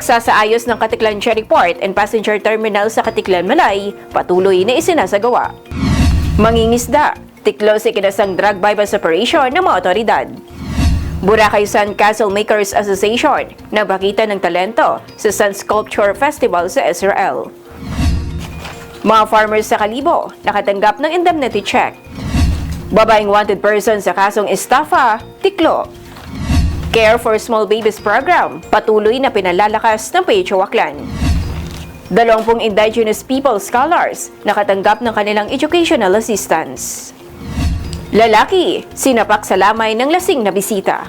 Pagsasaayos ng Katiklan Cherry Port and Passenger Terminal sa Katiklan Malay, patuloy na isinasagawa. Mangingisda, tiklo sa ikinasang drug bypass operation ng mga otoridad. Boracay Sun Castle Makers Association nagpakita ng talento sa Sun Sculpture Festival sa Israel. Mga farmers sa Kalibo nakatanggap ng indemnity check. Babaeng wanted person sa kasong estafa, tiklo. Care for Small Babies Program, patuloy na pinalalakas ng PHO Aklan. Dalawampung Indigenous People Scholars nakatanggap ng kanilang educational assistance. Lalaki, sinapak sa lamay ng lasing na bisita.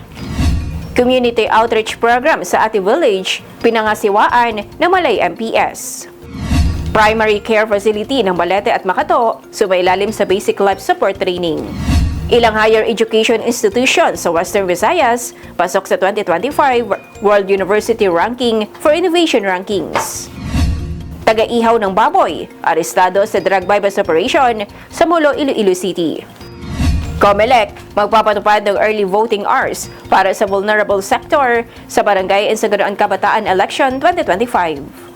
Community Outreach Program sa Ati Village, pinangasiwaan ng Malay MPS. Primary Care Facility ng Balete at Makato, sumailalim sa Basic Life Support Training. Ilang higher education institutions sa Western Visayas, pasok sa 2025 World University Ranking for Innovation Rankings. Taga-ihaw ng baboy, arestado sa drug bypass operation sa Molo, Iloilo City. COMELEC magpapatupad ng early voting hours para sa vulnerable sector sa Barangay and Saganoan Kabataan Election 2025.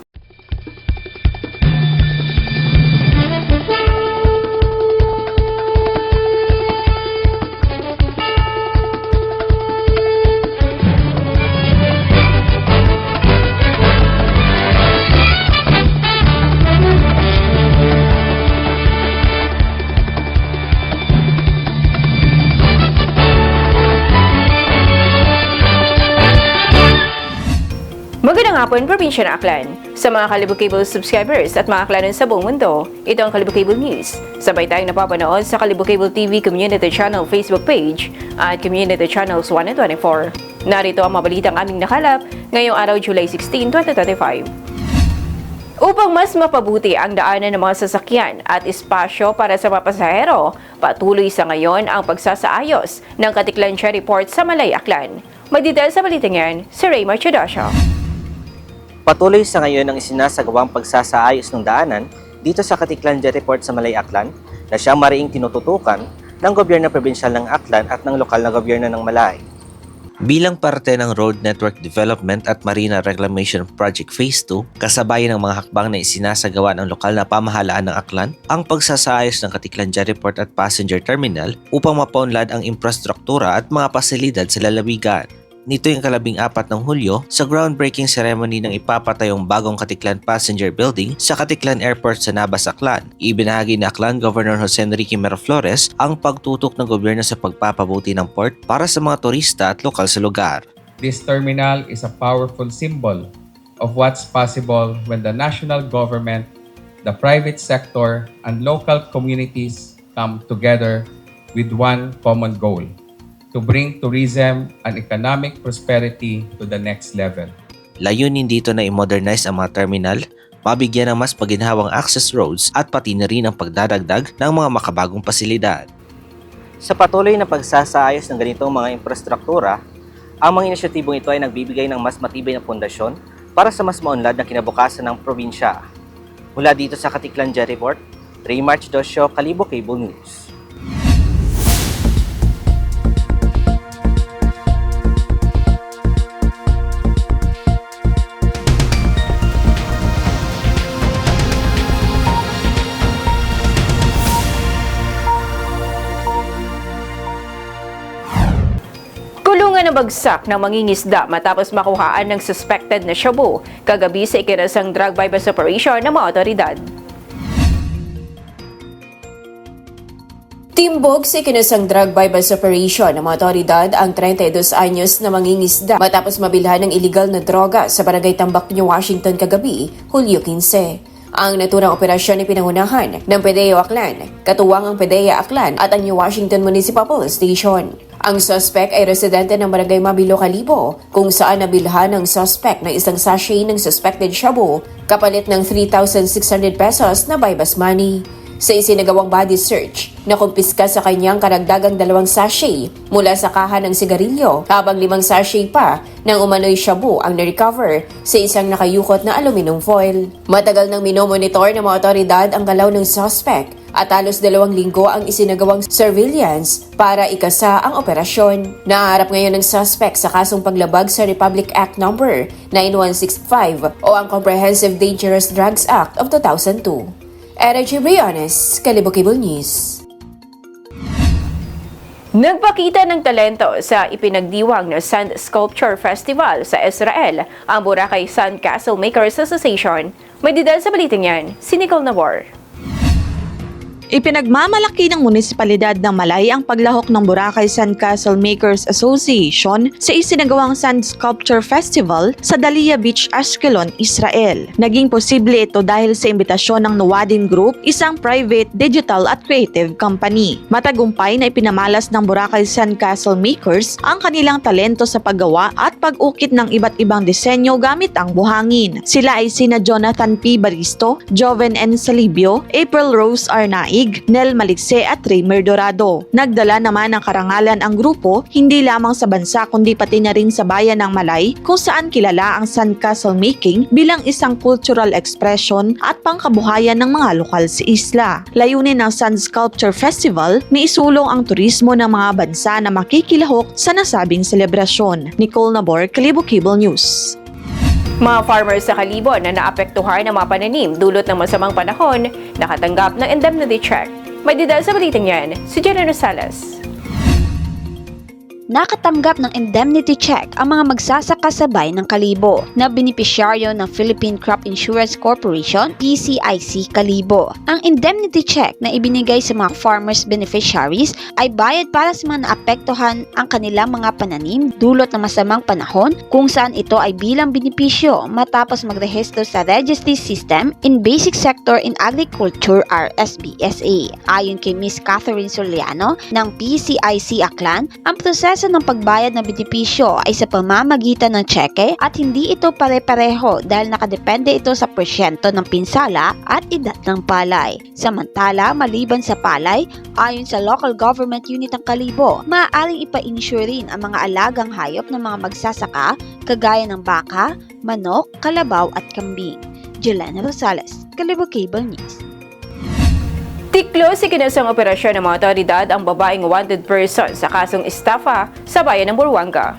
Magandang hapon, Probinsya ng Aklan. Sa mga Kalibog Cable subscribers at mga aklanan sa buong mundo, ito ang Kalibog Cable News. Sabay tayong napapanood sa Kalibog Cable TV Community Channel Facebook page at Community Channels 1 and 24. Narito ang mabalitang aming nakalap ngayong araw July 16, 2025. Upang mas mapabuti ang daanan ng mga sasakyan at espasyo para sa mga pasahero, patuloy sa ngayon ang pagsasaayos ng Katiklan Cherry Port sa Malay, Aklan. May detail sa balitang yan, si Raymar Chodasio. Patuloy sa ngayon ang isinasagawang pagsasaayos ng daanan dito sa Katiklan Jetty Port sa Malay Aklan na siyang mariing tinututukan ng gobyerno probinsyal ng Aklan at ng lokal na gobyerno ng Malay. Bilang parte ng Road Network Development at Marina Reclamation Project Phase 2, kasabayan ng mga hakbang na isinasagawa ng lokal na pamahalaan ng Aklan, ang pagsasaayos ng Katiklan Jetty Port at Passenger Terminal upang mapaunlad ang infrastruktura at mga pasilidad sa lalawigan. Nito yung kalabing apat ng Hulyo sa groundbreaking ceremony ng ipapatayong bagong Katiklan Passenger Building sa Katiklan Airport sa Nabas, Aklan. Ibinahagi ni Aklan Governor Jose Enrique Miraflores ang pagtutok ng gobyerno sa pagpapabuti ng port para sa mga turista at lokal sa lugar. This terminal is a powerful symbol of what's possible when the national government, the private sector, and local communities come together with one common goal to bring tourism and economic prosperity to the next level. Layunin dito na i-modernize ang mga terminal, mabigyan ng mas paginhawang access roads at pati na rin ang pagdadagdag ng mga makabagong pasilidad. Sa patuloy na pagsasaayos ng ganitong mga infrastruktura, ang mga inisyatibong ito ay nagbibigay ng mas matibay na pundasyon para sa mas maunlad na kinabukasan ng probinsya. Mula dito sa Katiklan Jetty Port, Ray March Dosyo, Kalibo Cable News. Kulungan na bagsak ng mangingisda matapos makuhaan ng suspected na shabu kagabi sa ikinasang drug bypass operation ng mga otoridad. Timbog sa ikinasang drug bypass operation ng mga otoridad ang 32 anyos na mangingisda matapos mabilhan ng illegal na droga sa barangay Tambak, New Washington kagabi, Hulyo 15. Ang naturang operasyon ay pinangunahan ng PDEA Aklan, katuwang ang PDEA Aklan at ang New Washington Municipal Police Station. Ang suspect ay residente ng Barangay Mabilo, Calibo, kung saan nabilhan ng suspect ng isang sachet ng suspected shabu kapalit ng 3,600 pesos na bypass money. Sa isinagawang body search, nakumpiska sa kanyang karagdagang dalawang sachet mula sa kaha ng sigarilyo habang limang sachet pa ng umano'y shabu ang na-recover sa isang nakayukot na aluminum foil. Matagal nang minomonitor ng mga otoridad ang galaw ng suspect at halos dalawang linggo ang isinagawang surveillance para ikasa ang operasyon. Naharap ngayon ng suspect sa kasong paglabag sa Republic Act No. 9165 o ang Comprehensive Dangerous Drugs Act of 2002. Era G. Briones, Kalibo Cable News. Nagpakita ng talento sa ipinagdiwang na Sand Sculpture Festival sa Israel ang Boracay Sand Castle Makers Association. May didal sa baliting yan, si Nicole Nabor. Ipinagmamalaki ng munisipalidad ng Malay ang paglahok ng Boracay Sandcastle Makers Association sa isinagawang Sand Sculpture Festival sa Dalia Beach, Ashkelon, Israel. Naging posible ito dahil sa imbitasyon ng Nuwadin Group, isang private, digital at creative company. Matagumpay na ipinamalas ng Boracay Sandcastle Makers ang kanilang talento sa paggawa at pag-ukit ng iba't ibang disenyo gamit ang buhangin. Sila ay sina Jonathan P. Baristo, Joven N. Salibio, April Rose Arnaig, Nel Maligse at Raymer Dorado. Nagdala naman ng karangalan ang grupo hindi lamang sa bansa kundi pati na rin sa bayan ng Malay kung saan kilala ang sandcastle making bilang isang cultural expression at pangkabuhayan ng mga lokal sa isla. Layunin ng Sand Sculpture Festival na isulong ang turismo ng mga bansa na makikilahok sa nasabing selebrasyon. Nicole Nabor, Kalibo Cable News. Mga farmers sa Kalibon na naapektuhan ng mga pananim dulot ng masamang panahon nakatanggap ng indemnity check. May didal sa baliting yan, si Jenna Rosales. Nakatanggap ng indemnity check ang mga magsasakasabay ng Kalibo na benepisyaryo ng Philippine Crop Insurance Corporation, PCIC Kalibo. Ang indemnity check na ibinigay sa mga farmers beneficiaries ay bayad para sa mga naapektuhan ang kanilang mga pananim dulot ng masamang panahon kung saan ito ay bilang benepisyo matapos magrehistro sa Registry System in Basic Sector in Agriculture RSBSA. Ayon kay Miss Catherine Soliano ng PCIC Aklan, ang proseso ng pagbayad ng benepisyo ay sa pamamagitan ng tseke at hindi ito pare-pareho dahil nakadepende ito sa porsyento ng pinsala at edad ng palay. Samantala, maliban sa palay, ayon sa local government unit ng Kalibo, maaaring ipa-insure rin ang mga alagang hayop ng mga magsasaka kagaya ng baka, manok, kalabaw at kambing. Jelena Rosales, Kalibo Cable News. Tiklo si kinasang operasyon ng mga otoridad ang babaeng wanted person sa kasong estafa sa bayan ng Buruanga.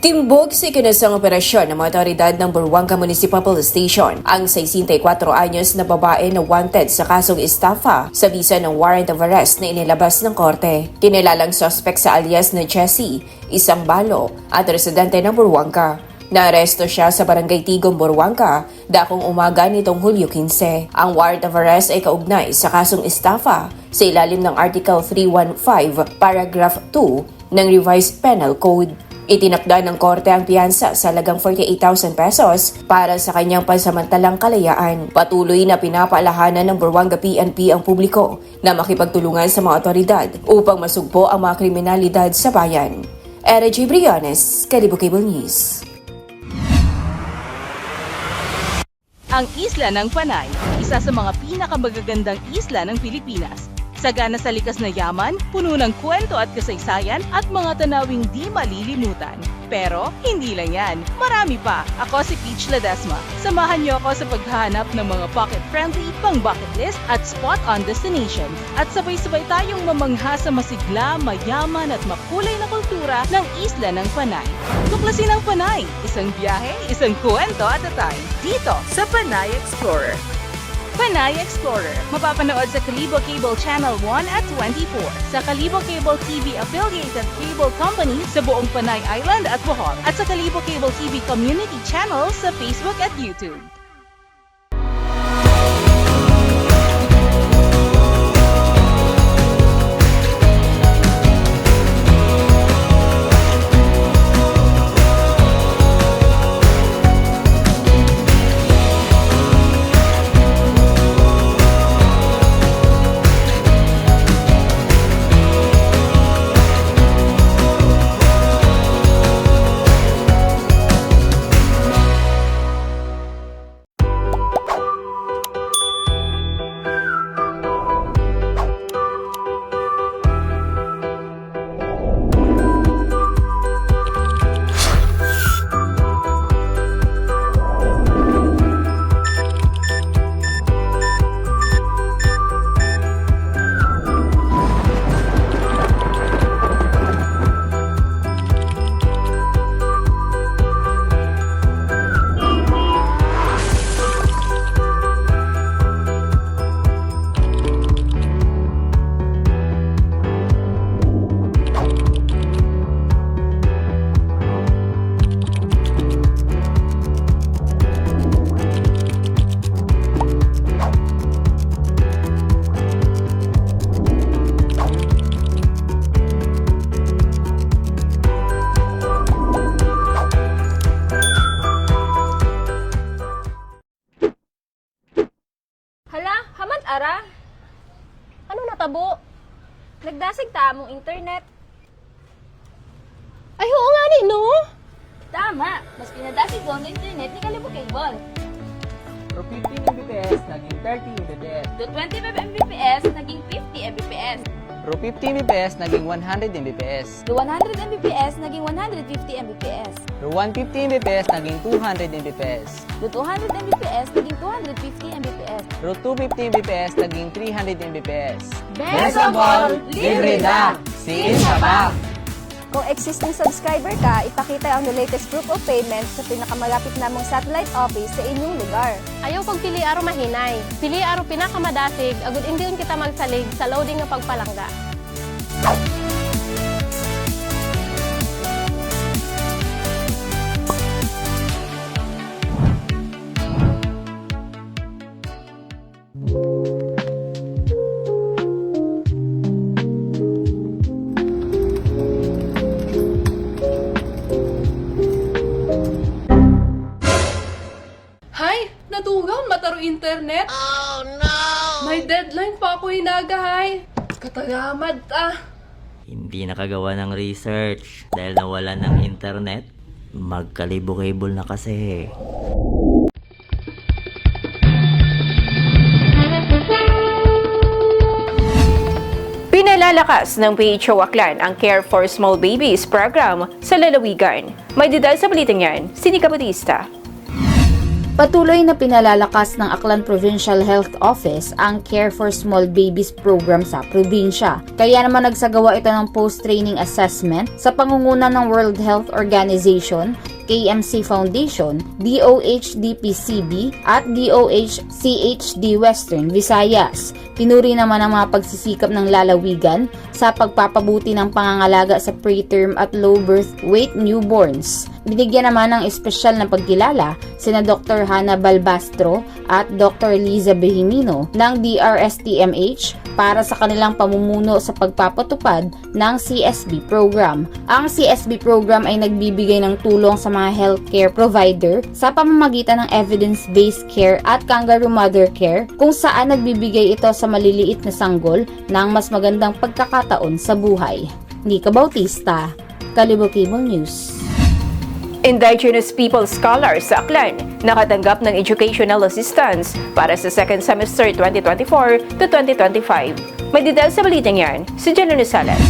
Timbog si kinasang operasyon ng mga otoridad ng Buruanga Municipal Police Station ang 64 anyos na babae na wanted sa kasong estafa sa visa ng warrant of arrest na inilabas ng korte. Kinilalang suspect sa alias na Jessie, isang balo at residente ng Buruanga. Naaresto siya sa Barangay Tigong, Buruanga, dakong umaga nitong Hulyo 15. Ang warrant of arrest ay kaugnay sa kasong estafa sa ilalim ng Article 315, Paragraph 2 ng Revised Penal Code. Itinakda ng korte ang piyansa sa lagang 48,000 pesos para sa kanyang pansamantalang kalayaan. Patuloy na pinapaalahanan ng Buruanga PNP ang publiko na makipagtulungan sa mga otoridad upang masugpo ang mga kriminalidad sa bayan. Era G. Briones, Kalibo Cable News. Ang Isla ng Panay, isa sa mga pinakamagagandang isla ng Pilipinas. Sagana sa likas na yaman, puno ng kwento at kasaysayan at mga tanawing di malilimutan. Pero hindi lang yan, marami pa. Ako si Peach Ledesma. Samahan niyo ako sa paghahanap ng mga pocket-friendly, pang-bucket list at spot-on destination. At sabay-sabay tayong mamangha sa masigla, mayaman at makulay na kultura ng Isla ng Panay. Tuklasin ang Panay, isang biyahe, isang kwento at a time. Dito sa Panay Explorer. Panay Explorer. Mapapanood sa Kalibo Cable Channel 1 at 24. Sa Kalibo Cable TV affiliated cable company sa buong Panay Island at Bohol. At sa Kalibo Cable TV community channel sa Facebook at YouTube. Mas pinadasig ko ang internet ni Cable. Pro 15 Mbps, naging 30 Mbps. Do 25 Mbps, naging 50 Mbps. Pro 50 Mbps, naging 100 Mbps. Do 100 Mbps, naging 150 Mbps. Pro 150 Mbps, naging 200 Mbps. Do 200 Mbps, naging 250 Mbps. Pro 250 Mbps, naging 300 Mbps. Best of all, libre na! Siin ka pa! Kung existing subscriber ka, ipakita ang the latest proof of payment sa pinakamalapit namong satellite office sa inyong lugar. Ayaw kong pili aro mahinay. Pili aro pinakamadasig, agud hindi yun kita magsalig sa loading nga pagpalangga. Hinagahay. Katagamad ah. Hindi nakagawa ng research dahil nawala ng internet. Magkalibo-cable na kasi. Pinalalakas ng PHO Aklan ang Care for Small Babies program sa lalawigan. May detail sa balitang yan, si Nika Bautista. Patuloy na pinalalakas ng Aklan Provincial Health Office ang Care for Small Babies program sa probinsya. Kaya naman nagsagawa ito ng post-training assessment sa pangunguna ng World Health Organization, KMC Foundation, DOH-DPCB at DOH-CHD Western Visayas. Pinuri naman ang mga pagsisikap ng lalawigan sa pagpapabuti ng pangangalaga sa preterm at low birth weight newborns. Binigyan naman ng espesyal na pagkilala sina Dr. Hannah Balbastro at Dr. Liza Behimino ng DRSTMH para sa kanilang pamumuno sa pagpapatupad ng CSB program. Ang CSB program ay nagbibigay ng tulong sa mga healthcare provider sa pamamagitan ng evidence-based care at kangaroo mother care kung saan nagbibigay ito sa maliliit na sanggol ng mas magandang pagkakataon sa buhay. Nika Bautista, Kalibo Cable News. Indigenous People Scholars sa Aklan nakatanggap ng educational assistance para sa second semester 2024 to 2025. May detail sa balitang yan, si Jenny Salas.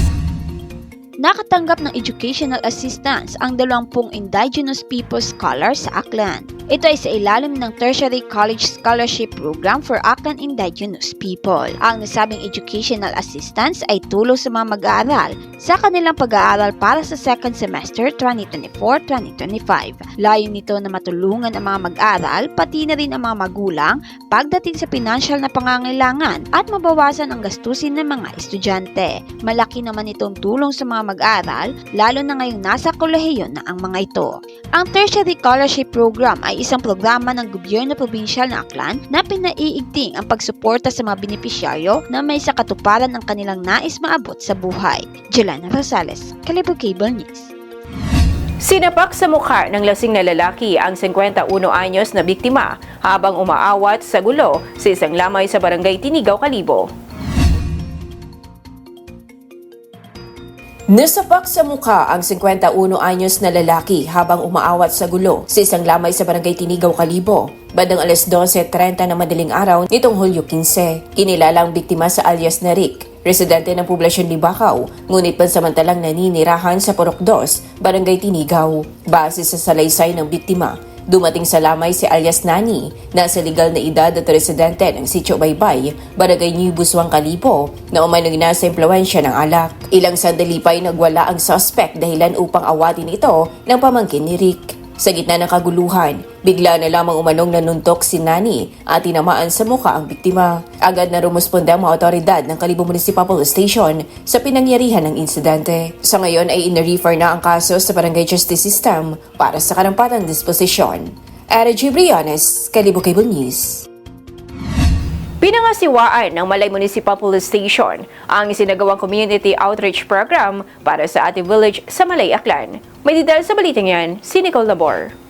Nakatanggap ng educational assistance ang 20 indigenous people scholars sa Aklan. Ito ay sa ilalim ng Tertiary College Scholarship Program for Aklan Indigenous People. Ang nasabing educational assistance ay tulong sa mga mag-aaral sa kanilang pag-aaral para sa second semester 2024-2025. Layo nito na matulungan ang mga mag-aaral pati na rin ang mga magulang pagdating sa pinansyal na pangangailangan at mabawasan ang gastusin ng mga estudyante. Malaki naman itong tulong sa mga mag-aaral lalo na ngayong nasa kolehiyo na ang mga ito. Ang Tertiary Scholarship Program ay isang programa ng gobyerno probinsyal ng Aklan na pinaiigting ang pagsuporta sa mga benepisyaryo na may sa katuparan ng kanilang nais maabot sa buhay. Jelana Rosales, Kalibo Cable News. Sinapak sa mukha ng lasing na lalaki ang 51 anyos na biktima habang umaawat sa gulo sa isang lamay sa barangay Tinigaw, Kalibo. Nasapak sa mukha ang 51 anyos na lalaki habang umaawat sa gulo sa isang lamay sa barangay Tinigaw, Kalibo. Bandang alas 12.30 na madaling araw nitong Hulyo 15. Kinilala ang biktima sa alias na Rick, residente ng poblasyon Libakaw, ngunit pansamantalang naninirahan sa Purok 2, Barangay Tinigaw. Base sa salaysay ng biktima, Dumating sa lamay si alias Nani, nasa legal na edad at residente ng Sitio Baybay, Barangay New Buswang Kalipo, na umanong nasa impluensya ng alak. Ilang sandali pa ay nagwala ang suspect dahilan upang awatin ito ng pamangkin ni Rick. Sa gitna ng kaguluhan, bigla na lamang umanong nanuntok si Nani at tinamaan sa muka ang biktima. Agad na rumusponde ang mga otoridad ng Kalibo Municipal Police Station sa pinangyarihan ng insidente. Sa ngayon ay in-refer na ang kaso sa Barangay Justice System para sa karampatang disposisyon. Era G. Briones, Kalibo Cable News. Pinangasiwaan ng Malay Municipal Police Station ang isinagawang community outreach program para sa Ate Village sa Malay Aklan. May detail sa balitang yan, si Nicole Labor.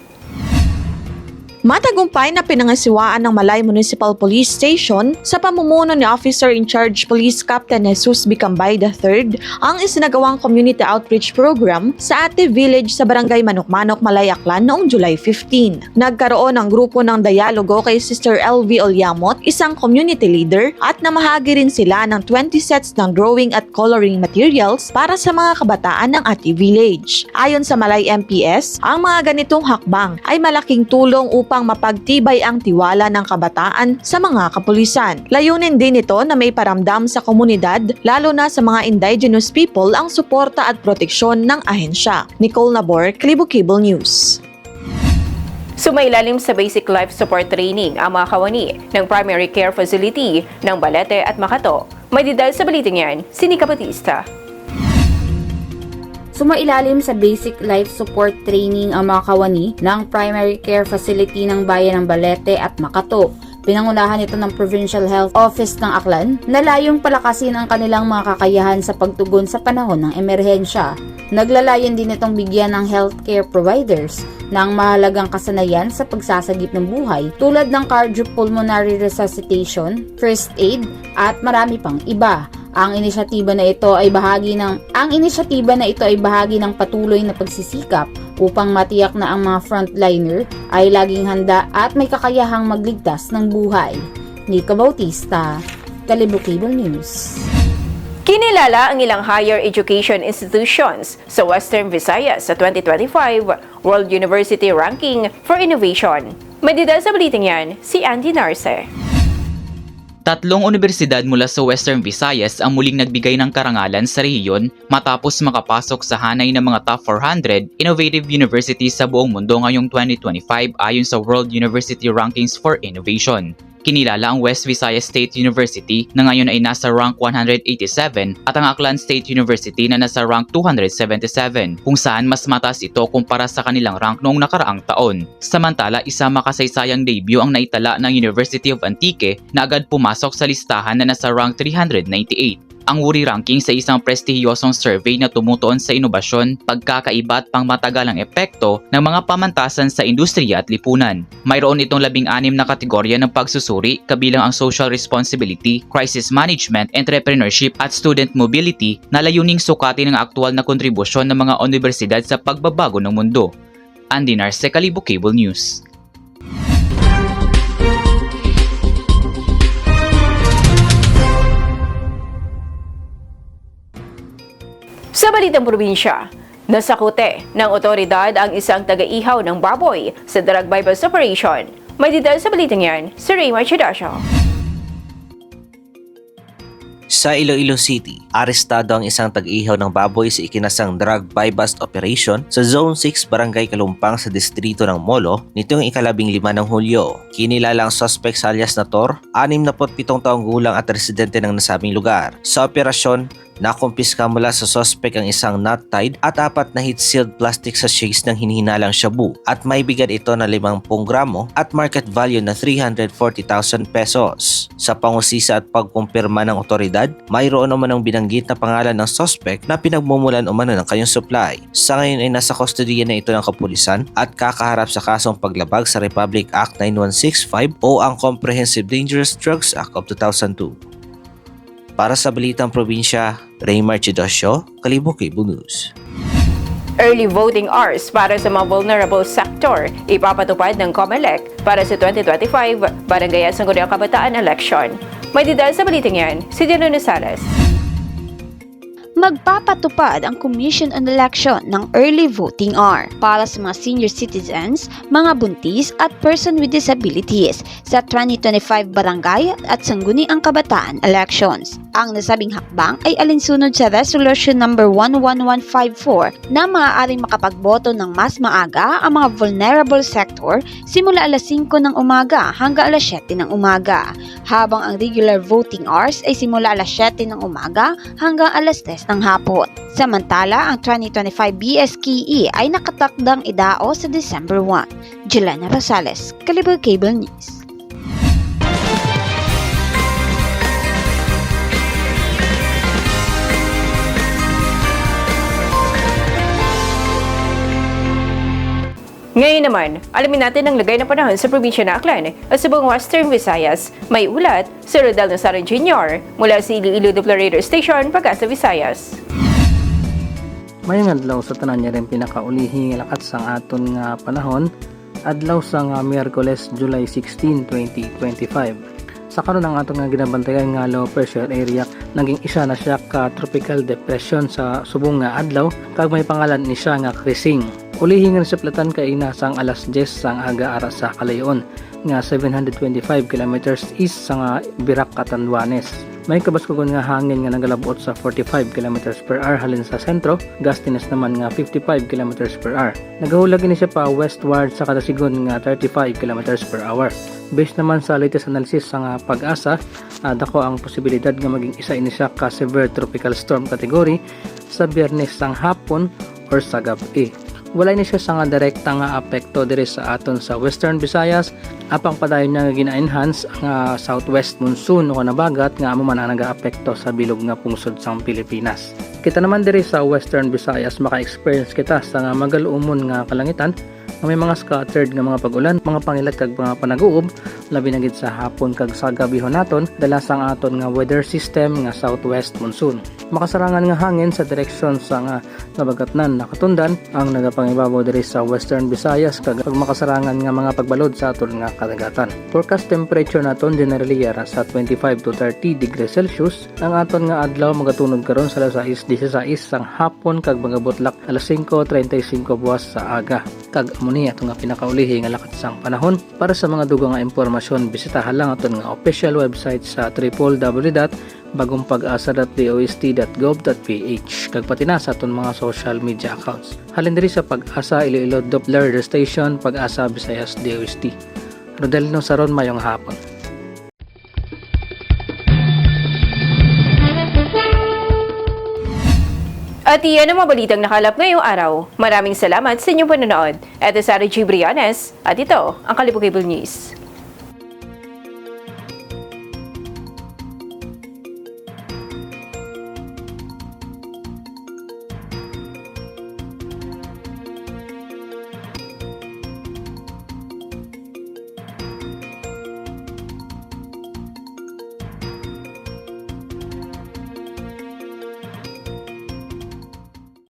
Matagumpay na pinangasiwaan ng Malay Municipal Police Station sa pamumuno ni Officer in Charge Police Captain Jesus Bicambay III ang isinagawang community outreach program sa Ate Village sa Barangay Manok-Manok, Malay Aklan noong July 15. Nagkaroon ng grupo ng dialogo kay Sister LV Olyamot, isang community leader, at namahagi rin sila ng 20 sets ng drawing at coloring materials para sa mga kabataan ng Ate Village. Ayon sa Malay MPS, ang mga ganitong hakbang ay malaking tulong upang mapagtibay ang tiwala ng kabataan sa mga kapulisan. Layunin din ito na may paramdam sa komunidad, lalo na sa mga indigenous people ang suporta at proteksyon ng ahensya. Nicole Nabor, Klibo Cable News. Sumailalim sa basic life support training ang mga kawani ng primary care facility ng Balete at Makato. May detail sa baliting yan, si Nika Batista. Sumailalim sa basic life support training ang mga kawani ng primary care facility ng bayan ng Balete at Makato. Pinangunahan ito ng Provincial Health Office ng Aklan na layong palakasin ang kanilang mga kakayahan sa pagtugon sa panahon ng emerhensya. Naglalayan din itong bigyan ng healthcare providers ng mahalagang kasanayan sa pagsasagip ng buhay tulad ng cardiopulmonary resuscitation, first aid at marami pang iba. Ang inisyatiba na ito ay bahagi ng ang inisyatiba na ito ay bahagi ng patuloy na pagsisikap upang matiyak na ang mga frontliner ay laging handa at may kakayahang magligtas ng buhay. Nika Bautista, Kalibo Cable News. Kinilala ang ilang higher education institutions sa Western Visayas sa 2025 World University Ranking for Innovation. May detail sa yan, si Andy Narce. Tatlong universidad mula sa Western Visayas ang muling nagbigay ng karangalan sa rehiyon matapos makapasok sa hanay ng mga top 400 innovative universities sa buong mundo ngayong 2025 ayon sa World University Rankings for Innovation. Kinilala ang West Visayas State University na ngayon ay nasa rank 187 at ang Aklan State University na nasa rank 277 kung saan mas mataas ito kumpara sa kanilang rank noong nakaraang taon. Samantala, isa makasaysayang debut ang naitala ng University of Antique na agad pumasok sa listahan na nasa rank 398 ang Wuri ranking sa isang prestihiyosong survey na tumutuon sa inobasyon, pagkakaiba at pangmatagalang epekto ng mga pamantasan sa industriya at lipunan. Mayroon itong labing-anim na kategorya ng pagsusuri kabilang ang social responsibility, crisis management, entrepreneurship at student mobility na layuning sukatin ang aktual na kontribusyon ng mga universidad sa pagbabago ng mundo. Andy Narce, Kalibo Cable News. Sa balitang probinsya, nasakute ng otoridad ang isang taga-ihaw ng baboy sa drug bypass operation. May detail sa balitang yan, si Raymar Chidasio. Sa Iloilo City, arestado ang isang tag-ihaw ng baboy sa ikinasang drug buy-bust operation sa Zone 6 Barangay Kalumpang sa distrito ng Molo nitong ikalabing lima ng Hulyo. Kinilala ang suspect sa alias na Tor, 67 taong gulang at residente ng nasabing lugar. Sa operasyon, nakumpiska mula sa suspect ang isang knot tied at apat na heat-sealed plastic sachets ng hinihinalang shabu at may bigat ito na 50 gramo at market value na 340,000 pesos. Sa pangusisa at pagkumpirma ng otoridad, mayroon naman ang binanggit na pangalan ng suspect na pinagmumulan umano ng kanyang supply. Sa ngayon ay nasa kustodiya na ito ng kapulisan at kakaharap sa kasong paglabag sa Republic Act 9165 o ang Comprehensive Dangerous Drugs Act of 2002. Para sa Balitang Probinsya, Raymar Chidosyo, Cable News. Early voting hours para sa mga vulnerable sector ipapatupad ng COMELEC para sa 2025 Barangay at Kabataan election. May detail sa baliting yan, si Dino Sales. Magpapatupad ang Commission on Election ng early voting hour para sa mga senior citizens, mga buntis at person with disabilities sa 2025 barangay at sangguniang kabataan elections. Ang nasabing hakbang ay alinsunod sa Resolution number 11154 na maaaring makapagboto ng mas maaga ang mga vulnerable sector simula alas 5 ng umaga hanggang alas 7 ng umaga, habang ang regular voting hours ay simula alas 7 ng umaga hanggang alas 10 ng hapon. Samantala, ang 2025 BSKE ay nakatakdang idao sa December 1. Jelena Rosales, Kalibo Cable News. Ngayon naman, alamin natin ang lagay ng panahon sa probinsya ng Aklan at sa buong Western Visayas. May ulat si Rodel Nazarin Jr. mula sa Iloilo Dupla Radio Station, Pagasa, Visayas. Mayong adlaw sa tanan niya rin pinakaulihi nga lakat sang aton nga panahon adlaw sa nga Miyerkules July 16, 2025. Sa karon ang aton nga ginabantayan nga low pressure area naging isa na siya ka tropical depression sa subong nga adlaw kag may pangalan ni siya nga Krising. Ulihi nga siplatan kay nasang alas 10 sang aga ara sa Kalayon nga 725 kilometers east sa nga Birak Catanduanes. May kabaskugon nga hangin nga nagalabot sa 45 km per hour halin sa sentro, gustiness naman nga 55 km per hour. Nagahulag ini siya pa westward sa kada sigon nga 35 km per hour. Based naman sa latest analysis sa nga pag-asa, uh, dako ang posibilidad nga maging isa ini siya ka severe tropical storm category sa biyernes sang hapon or sa gabi. Wala ni siya sa nga direkta nga apekto diri sa aton sa Western Visayas apang padayon nga gina-enhance ang ah, southwest monsoon o nabagat nga amo man ang nagaapekto sa bilog nga pungsod sa Pilipinas. Kita naman diri sa Western Visayas maka-experience kita sa nga magaluumon nga kalangitan nga may mga scattered nga mga pag-ulan, mga pangilat kag mga panag-uob, labi na gid sa hapon kag sa gabihon naton, dala sang aton nga weather system nga southwest monsoon. Makasarangan nga hangin sa direksyon sa nga nabagatnan nakatundan ang nagapangibabaw diri sa Western Visayas kag makasarangan nga mga pagbalod sa aton nga kadagatan. Forecast temperature naton generally ara sa 25 to 30 degrees Celsius. Ang aton nga adlaw magatunog karon sa alas 6:16 sang hapon kag mga butlak alas 5:35 buwas sa aga. Kag ni ato nga pinakaulihi nga lakat sang panahon para sa mga dugang nga impormasyon bisitahan lang aton nga official website sa www.bagongpag-asa.dost.gov.ph kag pati na sa aton mga social media accounts. Halin diri sa Pag-asa Iloilo Doppler Radio Station Pag-asa Visayas DOST. Rodelino Saron mayong hapon. At iyan ang mga balitang nakalap ngayong araw. Maraming salamat sa inyong panonood. Ito sa Reggie Brianes at ito ang Kalibukable News.